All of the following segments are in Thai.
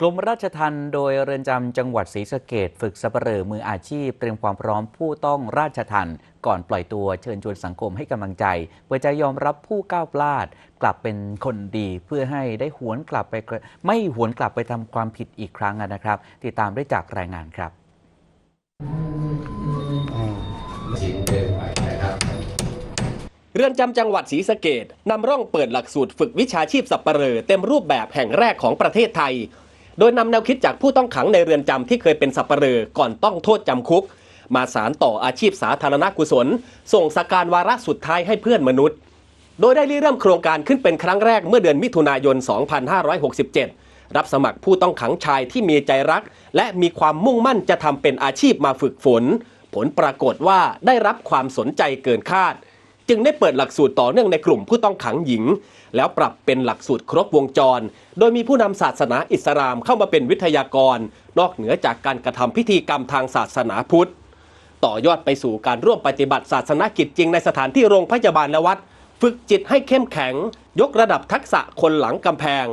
กรมราชทัณฑ์โดยเรือนจำจังหวัดศรีสะเกดฝึกสัปเหร่อมืออาชีพ เตรียมความพร้อมผู้ต้องราชทัณฑ์ก่อนปล่อยตัวเชิญชวนสังคมให้กำลังใจ เพื่อจะยอมรับผู้ก้าวพลาด กลับเป็นคนดีเพื่อให้ได้หวนกลับไปไม่หวนกลับไปทำความผิดอีกครั้งนะครับ ติดตามได้จากรายงานครับเรือนจำจังหวัดศรีสะเกดนำร่องเปิดหลักสูตรฝึกวิชาชีพสับปเหร่อเต็มรูปแบบแห่งแรกของประเทศไทย โดยนำแนวคิดจากผู้ต้องขังในเรือนจำที่เคยเป็นสับปะเหร่อก่อนต้องโทษจำคุก มาสารต่ออาชีพสาธารณกุศล ส่งสการวาระสุดท้ายให้เพื่อนมนุษย์ โดยได้ริเริ่มโครงการขึ้นเป็นครั้งแรกเมื่อเดือนมิถุนายน 2567 รับสมัครผู้ต้องขังชายที่มีใจรัก และมีความมุ่งมั่นจะทำเป็นอาชีพมาฝึกฝน ผลปรากฏว่าได้รับความสนใจเกินคาด จึงได้เปิดหลักสูตรต่อเนื่องในกลุ่มผู้ต้องขังหญิง แล้วปรับเป็นหลักสูตรครบวงจร โดยมีผู้นำศาสนาอิสลามเข้ามาเป็นวิทยากร นอกเหนือจากการกระทำพิธีกรรมทางศาสนาพุทธ ต่อยอดไปสู่การร่วมปฏิบัติศาสนกิจจริงในสถานที่โรงพยาบาลและวัด ฝึกจิตให้เข้มแข็ง ยกระดับทักษะคนหลังกำแพง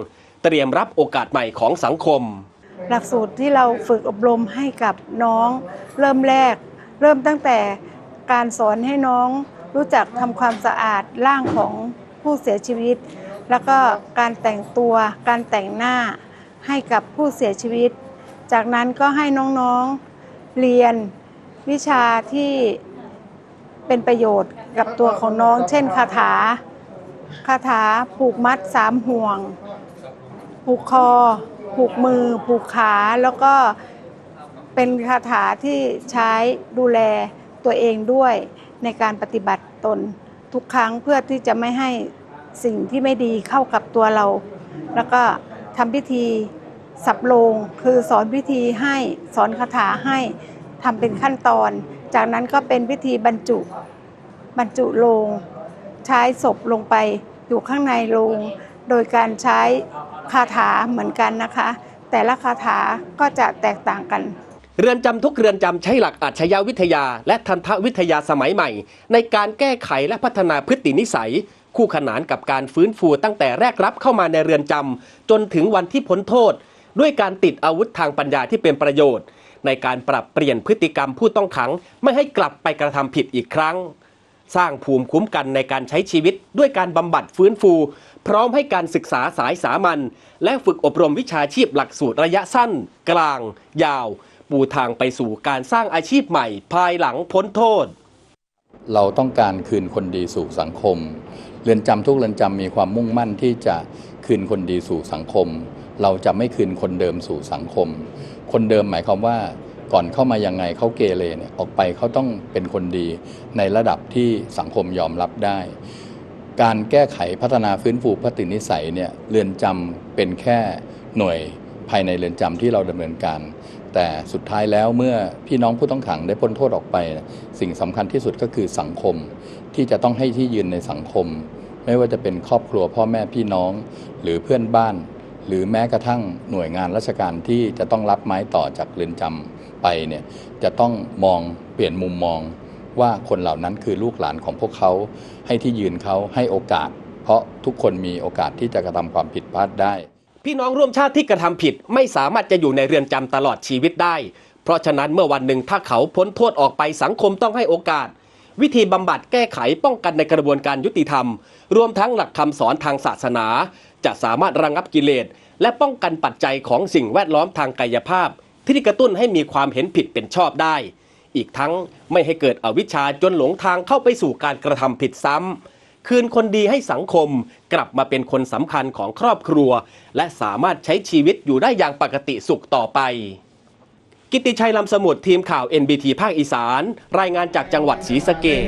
เตรียมรับโอกาสใหม่ของสังคม หลักสูตรที่เราฝึกอบรมให้กับน้อง เริ่มแรก เริ่มตั้งแต่การสอนให้น้อง รู้จักทำความสะอาดร่างของผู้เสียชีวิต แล้วก็การแต่งตัว การแต่งหน้าให้กับผู้เสียชีวิต จากนั้นก็ให้น้องๆเรียนวิชาที่เป็นประโยชน์กับตัวของน้อง เช่นคาถา คาถาผูกมัดสามห่วง ผูกคอ ผูกมือ ผูกขาแล้วก็เป็นคาถาที่ใช้ดูแลตัวเองด้วย ในการปฏิบัติตนทุกครั้งเพื่อที่จะไม่ให้สิ่งที่ไม่ดีเข้ากับตัวเรา แล้วก็ทำพิธีสับโลงคือสอนพิธีให้สอนคาถาให้ทำเป็นขั้นตอน จากนั้นก็เป็นพิธีบรรจุบรรจุโลง ใช้ศพลงไปอยู่ข้างในโลง โดยการใช้คาถาเหมือนกันนะคะ แต่ละคาถาก็จะแตกต่างกัน เรือนจำทุกเรือนจำใช้หลักอาชญาวิทยา และทันทวิทยาสมัยใหม่ ในการแก้ไขและพัฒนาพฤตินิสัย คู่ขนานกับการฟื้นฟูตั้งแต่แรกรับเข้ามาในเรือนจำจนถึงวันที่พ้นโทษ ด้วยการติดอาวุธทางปัญญาที่เป็นประโยชน์ ในการปรับเปลี่ยนพฤติกรรมผู้ต้องขัง ไม่ให้กลับไปกระทำผิดอีกครั้ง สร้างภูมิคุ้มกันในการใช้ชีวิต ด้วยการบำบัดฟื้นฟู พร้อมให้การศึกษาสายสามัญและฝึกอบรมวิชาชีพหลักสูตรระยะสั้น กลาง ยาว ปูทางไปสู่การสร้างอาชีพใหม่ ภายหลังพ้นโทษ เราต้องการคืนคนดีสู่สังคม เรือนจำทุกเรือนจำมีความมุ่งมั่นที่จะคืนคนดีสู่สังคม เราจะไม่คืนคนเดิมสู่สังคม คนเดิมหมายความว่าก่อนเข้ามายังไงเขาเกเรเนี่ยออกไปเขาต้องเป็นคนดีในระดับที่สังคมยอมรับได้ การแก้ไขพัฒนาฟื้นฟูพฤตินิสัยเนี่ยเรือนจำเป็นแค่หน่วยภายในเรือนจำที่เราดำเนินการ แต่สุดท้ายแล้วเมื่อพี่น้องผู้ต้องขังได้พ้นโทษออกไป สิ่งสำคัญที่สุดก็คือสังคม ที่จะต้องให้ที่ยืนในสังคม ไม่ว่าจะเป็นครอบครัวพ่อแม่พี่น้อง หรือเพื่อนบ้าน หรือแม้กระทั่งหน่วยงานราชการที่จะต้องรับไม้ต่อจากเรือนจำไปเนี่ยจะต้องมองเปลี่ยนมุมมองว่าคนเหล่านั้นคือลูกหลานของพวกเขา ให้ที่ยืนเขาให้โอกาส เพราะทุกคนมีโอกาสที่จะกระทำความผิดพลาดได้ พี่น้องร่วมชาติที่กระทำผิดไม่สามารถจะอยู่ในเรือนจำตลอดชีวิตได้ เพราะฉะนั้นเมื่อวันหนึ่งถ้าเขาพ้นโทษออกไปสังคมต้องให้โอกาส วิธีบำบัดแก้ไขป้องกันในกระบวนการยุติธรรม รวมทั้งหลักคำสอนทางศาสนา จะสามารถระงงับกิเลส และป้องกันปัจจัยของสิ่งแวดล้อมทางกายภาพ ที่กระตุ้นให้มีความเห็นผิดเป็นชอบได้ อีกทั้งไม่ให้เกิดอวิชชาจนหลงทางเข้าไปสู่การกระทำผิดซ้ำ คืนคนดีให้สังคมกลับมาเป็นคนสำคัญของครอบครัว และสามารถใช้ชีวิตอยู่ได้อย่างปกติสุขต่อไป กิตติชัยลำสมุทรทีมข่าว NBT ภาคอีสาน รายงานจากจังหวัดศรีสะเกษ